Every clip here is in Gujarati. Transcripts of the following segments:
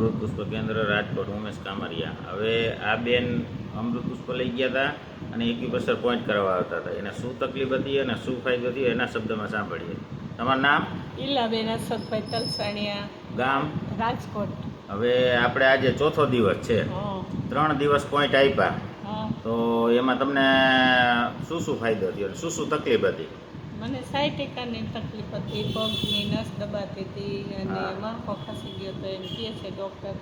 અમૃત પુષ્પ કેન્દ્ર રાજકોટ ઉમેશ કામરિયા. હવે આ બેન અમૃત પુષ્પ લઈ ગયા હતા અને એક્યુપ્રેશર પોઈન્ટ કરવા આવતા હતા એને શું તકલીફ હતી અને શું ફાયદો થયો એના શબ્દમાં સાંભળીએ. તમારું નામ? ઈલાબેન અશોકભાઈ તલસાણિયા. ગામ? રાજકોટ. હવે આપણે આજે ચોથો દિવસ છે. ત્રણ દિવસ પોઈન્ટ આપ્યા તો એમાં તમને શું શું ફાયદો થયો અને શું શું તકલીફ હતી? મને સાયટિકાની તકલીફ હતી પગની નસ દબાતી હતી અને હા. ખસી ગયો તો એમ કહે છે ડૉક્ટર.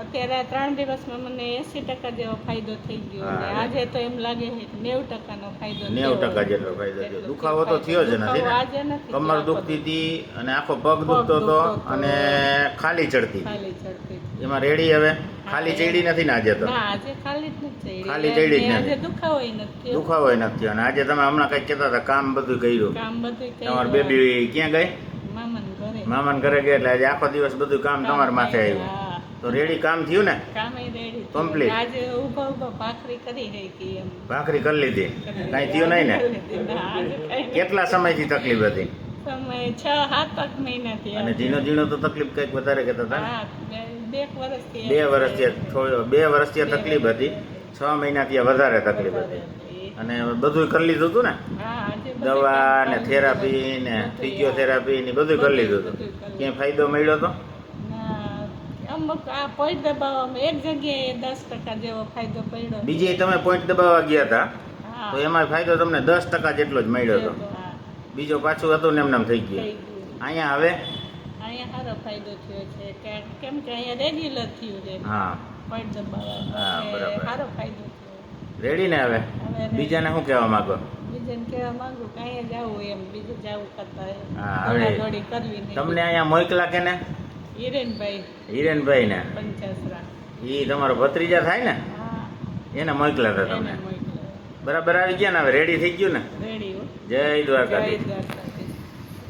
અત્યારે આ ત્રણ દિવસમાં મને એસી ટકા જેવો ફાયદો થઈ ગયો અને આજે તો એમ લાગે છે કે નેવું ટકાનો ફાયદો નેવું ટકા જેટલો ફાયદો થયો. દુખાવો તો થયો જ નથી આજે નથી કમર. દુખતી હતી અને આખો પગ દુખતો હતો અને ખાલી ચડતી. ખાલી ચડતી એમાં રેડી હવે? ખાલી ચડી નથી ને આજે તો? આજે ખાલી જ નથી. ખાલી ચડી જ નથી. દુખાવો નથી દુખાવો નથી અને આજે તમે હમણાં કંઈક કહેતા હતા કામ બધું કર્યું. કામ બધું તમારી બેબી ક્યાં ગઈ? મામાન ઘરે. મામાન ઘરે ગયા એટલે આજે આખો દિવસ બધું કામ તમારા માથે આવ્યું. તો રેડી કામ થયું ને? કામે રેડી થયું. Complete. આજે ઊભા ઊભા ભાખરી કરી રહી હતી એમ. ભાખરી કરી લીધી. કાંઈ થયું નહીં ને. કેટલા સમયથી તકલીફ હતી? સમય છ સાત આઠ મહિનાથી અને ઝીણો ઝીણો તો તકલીફ કંઈક વધારે કહેતા હતા બે- વર્ષથી બે વર્ષથી બે વર્ષથી તકલીફ હતી. છ મહિનાથી વધારે તકલીફ હતી. અને બધું કરી લીધું હતું ને? દવા ને થેરાપી ને ફિઝિયોથેરાપી ને બધું કરી લીધું હતું. ક્યાંય ફાયદો મળ્યો તો? ના, અમુક આ પોઈન્ટ દબાવવામાં એક જગ્યાએ દસ ટકા જેવો ફાયદો પડ્યો. બીજે તમે પોઈન્ટ દબાવવા ગયા હતા તો એમાં ફાયદો તમને દસ ટકા જેટલો જ મળ્યો હતો. બીજો પાછું હતું ને એમ થઈ થઈ ગયું. અહીંયા હવે? અહીંયા સારો ફાયદો થયો છે. કે કેમ કે અહીંયા રેગ્યુલર થયું છે. હા. પોઈન્ટ દબાવવા હા, બરાબર. સારો ફાયદો થયો. રેડી ને હવે? બીજાને શું કહેવા માંગો? તમને અહીંયા મોકલા કે ને? હિરેનભાઈ હિરેનભાઈ ને એ તમારો ભત્રીજા થાય ને? એને મોકલા હતા તમને બરાબર આવી ગયા ને? હવે રેડી થઈ ગયું ને? જય દ્વારકાધીશ. દ્વારકા